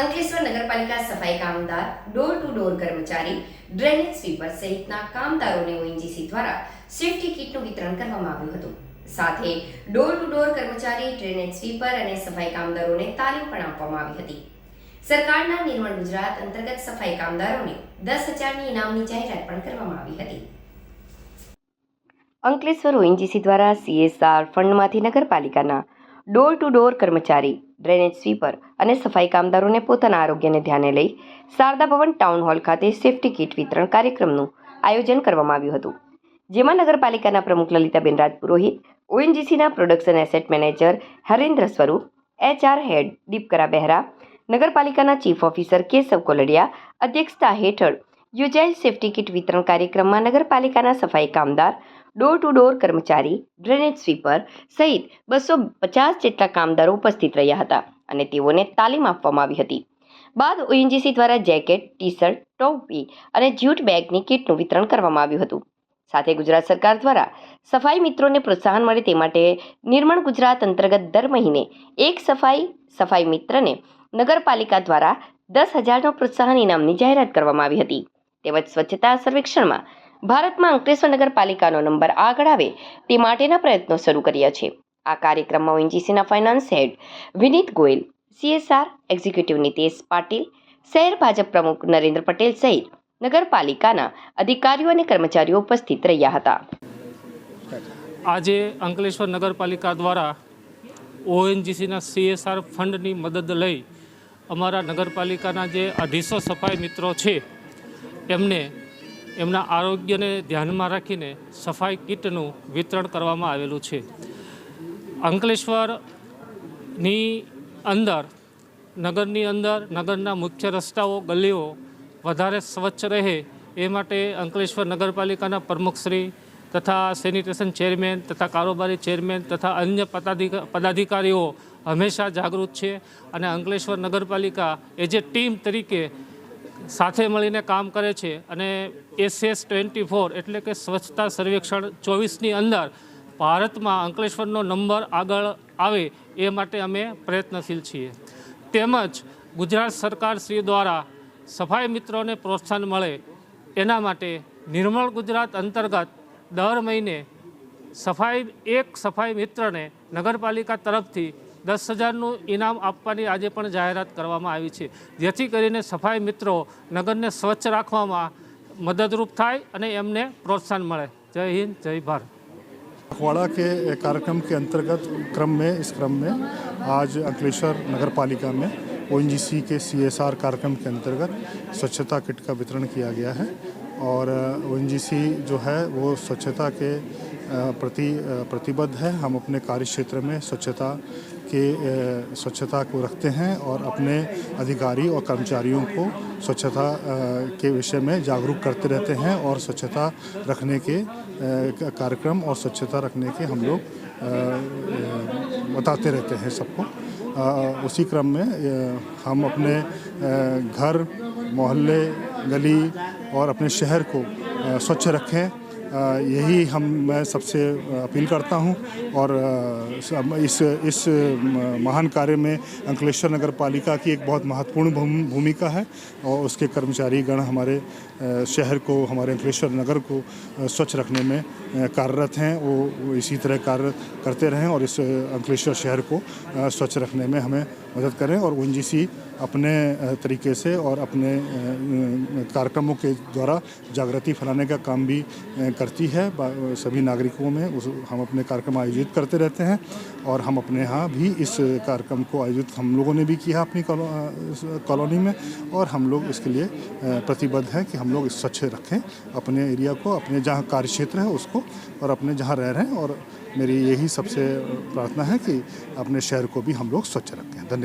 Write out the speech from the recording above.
અંકલેશ્વર નગરપાલિકા સફાઈ કામદાર ડોર ટુ ડોર કર્મચારી ડ્રેનેજ સ્વીપર સહિતના કામદારોને ઓએનજીસી દ્વારા સેફ્ટી કિટનું વિતરણ કરવામાં આવ્યું હતું. સાથે ડોર ટુ ડોર કર્મચારી ડ્રેનેજ સ્વીપર અને સફાઈ કામદારોને તાલીમ પણ આપવામાં આવી હતી. સરકારના નિર્મળ ગુજરાત અંતર્ગત સફાઈ કામદારોને દસ હજારની ઇનામની જાહેરાત પણ કરવામાં આવી હતી. અંકલેશ્વર ઓએનજીસી દ્વારા સીએસઆર ફંડમાંથી નગરપાલિકાના ડોર ટુ ડોર કર્મચારી ડ્રેનેજ સ્વીપર અને સફાઈ કામદારોને પોતાના આરોગ્યને ધ્યાને લઈ શારદા ભવન ટાઉન હોલ ખાતે સેફટી કીટ વિતરણ કાર્યક્રમનું આયોજન કરવામાં આવ્યું હતું. જેમાં નગરપાલિકાના પ્રમુખ Lalitaben Rajpurohit, ઓએનજીસીના production asset manager Harendra Swaroop, HR head દીપકરા બહેરા, નગરપાલિકાના ચીફ ઓફિસર કેશવ કોલડિયા, અધ્યક્ષતા હેઠળ યોજાયેલ સેફટી કીટ વિતરણ કાર્યક્રમમાં નગરપાલિકાના સફાઈ કામદાર ડોર ટુ ડોર કર્મચારી ડ્રેનેજ સ્વીપર સહિત બસો પચાસ જેટલા કામદારો ઉપસ્થિત રહ્યા હતા અને તેઓને તાલીમ આપવામાં આવી હતી. બાદ ઓએનજીસી દ્વારા જેકેટ ટી શર્ટ ટોપી અને જ્યુટ બેગની કીટનું વિતરણ કરવામાં આવ્યું હતું. સાથે ગુજરાત સરકાર દ્વારા સફાઈ મિત્રોને પ્રોત્સાહન મળે તે માટે નિર્માણ ગુજરાત અંતર્ગત દર મહિને એક સફાઈ સફાઈ મિત્રને નગરપાલિકા દ્વારા દસ હજારનો પ્રોત્સાહન ઇનામની જાહેરાત કરવામાં આવી હતી. તેમજ સ્વચ્છતા સર્વેક્ષણમાં ભારતમાં અંકલેશ્વર નગરપાલિકાનો નંબર આગળ આવે તે માટેના પ્રયત્નો શરૂ કર્યા છે. આ કાર્યક્રમમાં ઓએનજીસીના finance head Vineet Goyal, CSR executive Nitesh Patil, શહેર ભાજપ પ્રમુખ નરેન્દ્ર પટેલ સહિત નગરપાલિકાના અધિકારીઓ અને કર્મચારીઓ ઉપસ્થિત રહ્યા હતા. આજે અંકલેશ્વર નગરપાલિકા દ્વારા ઓએનજીસીના સીએસઆર ફંડની મદદ લઈ અમારા નગરપાલિકાના જે અઢીસો સફાઈ મિત્રો છે, એમને એમના આરોગ્યને ધ્યાનમાં રાખીને સફાઈ કીટનું વિતરણ કરવામાં આવેલું છે. અંકલેશ્વરની અંદર, નગરની અંદર, નગરના મુખ્ય રસ્તાઓ, ગલીઓ વધારે સ્વચ્છ રહે એ માટે અંકલેશ્વર નગરપાલિકાના પ્રમુખશ્રી તથા સેનિટેશન ચેરમેન તથા કારોબારી ચેરમેન તથા અન્ય પદાધિકા પદાધિકારીઓ હંમેશા જાગૃત છે અને અંકલેશ્વર નગરપાલિકા એ જે ટીમ તરીકે સાથે મળીને કામ કરે છે અને એસએસ ટ્વેન્ટી ફોર એટલે કે સ્વચ્છતા સર્વેક્ષણ ચોવીસની અંદર ભારતમાં અંકલેશ્વરનો નંબર આગળ આવે એ માટે અમે પ્રયત્નશીલ છીએ. તેમજ ગુજરાત સરકાર શ્રી દ્વારા સફાઈ મિત્રોને પ્રોત્સાહન મળે એના માટે નિર્મળ ગુજરાત અંતર્ગત દર મહિને સફાઈ, એક સફાઈ મિત્રને નગરપાલિકા તરફથી દસ હજારનું ઇનામ આપવાની આજે પણ જાહેરાત કરવામાં આવી છે જેથી કરીને સફાઈ મિત્રો નગરને સ્વચ્છ રાખવામાં મદદરૂપ થાય અને એમને પ્રોત્સાહન મળે જય હિન્દ જય ભારત पखवाड़ा के कार्यक्रम के अंतर्गत क्रम में इस क्रम में आज अंकलेश्वर नगर पालिका में ओ के सी कार्यक्रम के अंतर्गत स्वच्छता किट का वितरण किया गया है और ओ जो है वो स्वच्छता के अ, प्रति अ, प्रतिबद्ध है हम अपने कार्य क्षेत्र में स्वच्छता के स्वच्छता को रखते हैं और अपने अधिकारी और कर्मचारियों को स्वच्छता के विषय में जागरूक करते रहते हैं और स्वच्छता रखने के कार्यक्रम और स्वच्छता रखने के हम लोग बताते रहते हैं सबको। उसी क्रम में हम अपने घर, मोहल्ले, गली और अपने शहर को स्वच्छ रखें यही हम मैं सबसे अपील करता हूँ और इस इस महान कार्य में अंकलेश्वर नगर पालिका की एक बहुत महत्वपूर्ण भूमिका है और उसके कर्मचारी गण हमारे शहर को हमारे अंकलेश्वर नगर को स्वच्छ रखने में कार्यरत हैं। वो इसी तरह कार्य करते रहें और इस अंकलेश्वर शहर को स्वच्छ रखने में हमें मदद करें और ओ अपने तरीके से और अपने कार्यक्रमों के द्वारा जागृति फैलाने का काम भी अ, करती है सभी नागरिकों में उस, हम अपने कार्यक्रम आयोजित करते रहते हैं और हम अपने यहाँ भी इस कार्यक्रम को आयोजित, हम लोगों ने भी किया अपनी कॉलो- कॉलोनी में और हम लोग इसके लिए प्रतिबद्ध हैं कि हम लोग स्वच्छ रखें, अपने एरिया को, अपने जहाँ कार्य क्षेत्र है उसको और अपने जहाँ रह रहे हैं और मेरी यही सबसे प्रार्थना है कि अपने शहर को भी हम लोग स्वच्छ रखें। धन्यवाद।